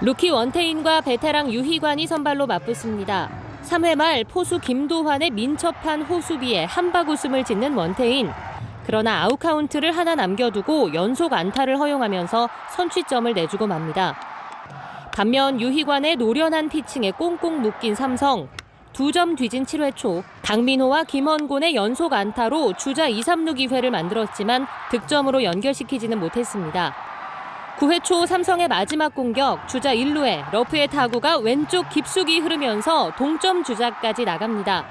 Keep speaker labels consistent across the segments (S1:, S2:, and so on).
S1: 루키 원태인과 베테랑 유희관이 선발로 맞붙습니다. 3회 말 포수 김도환의 민첩한 호수비에 한박 웃음을 짓는 원태인. 그러나 아웃카운트를 하나 남겨두고 연속 안타를 허용하면서 선취점을 내주고 맙니다. 반면 유희관의 노련한 피칭에 꽁꽁 묶인 삼성. 두 점 뒤진 7회 초 강민호와 김원곤의 연속 안타로 주자 2, 3루 기회를 만들었지만 득점으로 연결시키지는 못했습니다. 9회 초 삼성의 마지막 공격 주자 1루에 러프의 타구가 왼쪽 깊숙이 흐르면서 동점 주자까지 나갑니다.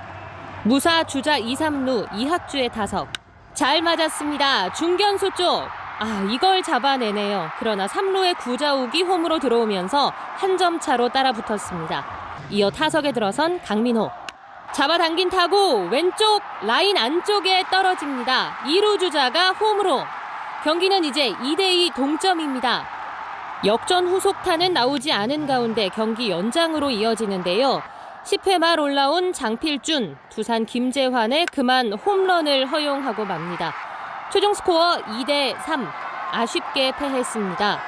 S1: 무사 주자 2, 3루 이학주의 타석. 잘 맞았습니다. 중견수 쪽. 아, 이걸 잡아내네요. 그러나 3루의 구자욱이 홈으로 들어오면서 한 점 차로 따라 붙었습니다. 이어 타석에 들어선 강민호. 잡아당긴 타구 왼쪽 라인 안쪽에 떨어집니다. 2루 주자가 홈으로. 경기는 이제 2대2 동점입니다. 역전 후속타는 나오지 않은 가운데 경기 연장으로 이어지는데요. 10회 말 올라온 장필준, 두산 김재환의 그만 홈런을 허용하고 맙니다. 최종 스코어 2대 3. 아쉽게 패했습니다.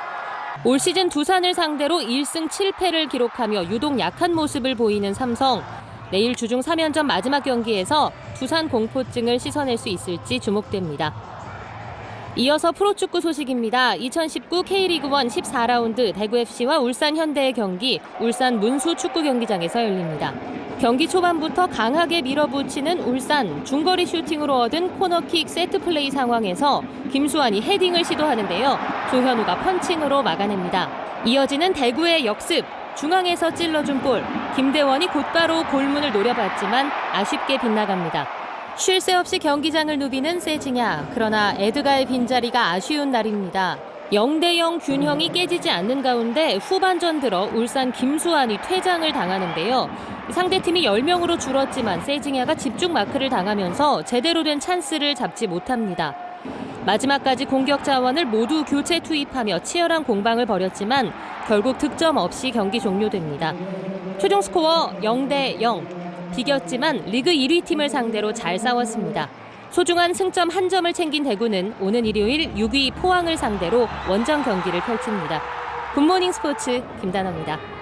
S1: 올 시즌 두산을 상대로 1승 7패를 기록하며 유독 약한 모습을 보이는 삼성. 내일 주중 3연전 마지막 경기에서 두산 공포증을 씻어낼 수 있을지 주목됩니다. 이어서 프로축구 소식입니다. 2019 K리그1 14라운드 대구FC와 울산 현대의 경기 울산 문수 축구 경기장에서 열립니다. 경기 초반부터 강하게 밀어붙이는 울산 중거리 슈팅으로 얻은 코너킥 세트 플레이 상황에서 김수환이 헤딩을 시도하는데요. 조현우가 펀칭으로 막아냅니다. 이어지는 대구의 역습 중앙에서 찔러준 볼 김대원이 곧바로 골문을 노려봤지만 아쉽게 빗나갑니다. 쉴 새 없이 경기장을 누비는 세징야. 그러나 에드가의 빈자리가 아쉬운 날입니다. 0대0 균형이 깨지지 않는 가운데 후반전 들어 울산 김수환이 퇴장을 당하는데요. 상대팀이 10명으로 줄었지만 세징야가 집중 마크를 당하면서 제대로 된 찬스를 잡지 못합니다. 마지막까지 공격 자원을 모두 교체 투입하며 치열한 공방을 벌였지만 결국 득점 없이 경기 종료됩니다. 최종 스코어 0대 0. 비겼지만 리그 1위 팀을 상대로 잘 싸웠습니다. 소중한 승점 한 점을 챙긴 대구는 오는 일요일 6위 포항을 상대로 원정 경기를 펼칩니다. 굿모닝 스포츠 김단호입니다.